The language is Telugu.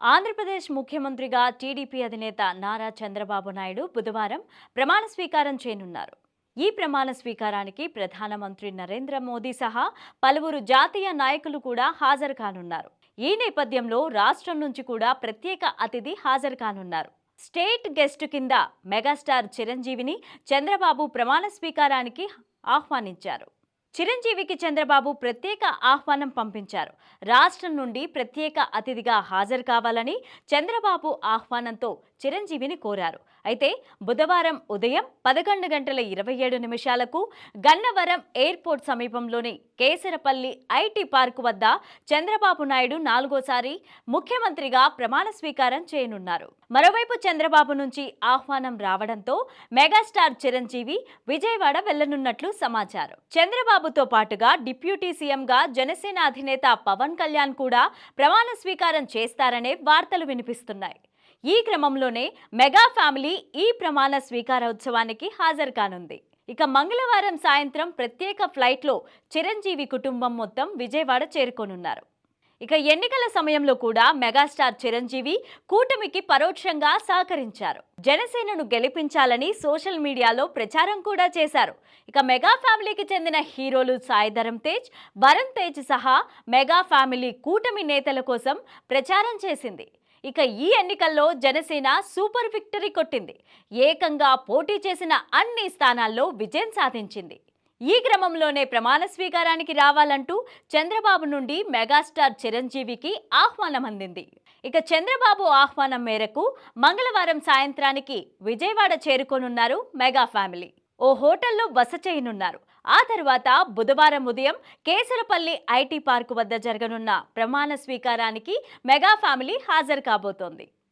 ఆంధ్రప్రదేశ్ ముఖ్యమంత్రిగా టీడీపీ అధినేత నారా చంద్రబాబు నాయుడు బుధవారం ప్రమాణ స్వీకారం చేయనున్నారు. ఈ ప్రమాణ స్వీకారానికి ప్రధానమంత్రి నరేంద్ర మోదీ సహా పలువురు జాతీయ నాయకులు కూడా హాజరు కానున్నారు. ఈ నేపథ్యంలో రాష్ట్రం నుంచి కూడా ప్రత్యేక అతిథి హాజరు కానున్నారు. స్టేట్ గెస్ట్ కింద మెగాస్టార్ చిరంజీవిని చంద్రబాబు ప్రమాణ స్వీకారానికి ఆహ్వానించారు. చిరంజీవికి చంద్రబాబు ప్రత్యేక ఆహ్వానం పంపించారు. రాష్ట్రం నుండి ప్రత్యేక అతిథిగా హాజరు కావాలని చంద్రబాబు ఆహ్వానంతో చిరంజీవిని కోరారు. అయితే బుధవారం ఉదయం పదకొండు గంటల ఇరవై ఏడు నిమిషాలకు గన్నవరం ఎయిర్పోర్ట్ సమీపంలోని కేసరపల్లి ఐటీ పార్క్ వద్ద చంద్రబాబు నాయుడు నాలుగోసారి ముఖ్యమంత్రిగా ప్రమాణ స్వీకారం చేయనున్నారు. మరోవైపు చంద్రబాబు నుంచి ఆహ్వానం రావడంతో మెగాస్టార్ చిరంజీవి విజయవాడ వెళ్ళనున్నట్లు సమాచారం. చంద్రబాబు చంద్రబాబుతో పాటుగా డిప్యూటీ సీఎంగా జనసేన అధినేత పవన్ కళ్యాణ్ కూడా ప్రమాణ స్వీకారం చేస్తారనే వార్తలు వినిపిస్తున్నాయి. ఈ క్రమంలోనే మెగా ఫ్యామిలీ ఈ ప్రమాణ స్వీకారోత్సవానికి హాజరు కానుంది. ఇక మంగళవారం సాయంత్రం ప్రత్యేక ఫ్లైట్లో చిరంజీవి కుటుంబం మొత్తం విజయవాడ చేరుకోనున్నారు. ఇక ఎన్నికల సమయంలో కూడా మెగాస్టార్ చిరంజీవి కూటమికి పరోక్షంగా సహకరించారు. జనసేనను గెలిపించాలని సోషల్ మీడియాలో ప్రచారం కూడా చేశారు. ఇక మెగా ఫ్యామిలీకి చెందిన హీరోలు సాయిధరం తేజ్ వరుణ్ తేజ్ సహా మెగా ఫ్యామిలీ కూటమి నేతల కోసం ప్రచారం చేసింది. ఇక ఈ ఎన్నికల్లో జనసేన సూపర్ విక్టరీ కొట్టింది. ఏకంగా పోటీ చేసిన అన్ని స్థానాల్లో విజయం సాధించింది. ఈ క్రమంలోనే ప్రమాణ స్వీకారానికి రావాలంటూ చంద్రబాబు నుండి మెగాస్టార్ చిరంజీవికి ఆహ్వానం అందింది. ఇక చంద్రబాబు ఆహ్వానం మేరకు మంగళవారం సాయంత్రానికి విజయవాడ చేరుకోనున్నారు మెగా ఫ్యామిలీ. ఓ హోటల్లో బస చేయనున్నారు. ఆ తర్వాత బుధవారం ఉదయం కేసరపల్లి ఐటీ పార్కు వద్ద జరగనున్న ప్రమాణ స్వీకారానికి మెగా ఫ్యామిలీ హాజరు కాబోతోంది.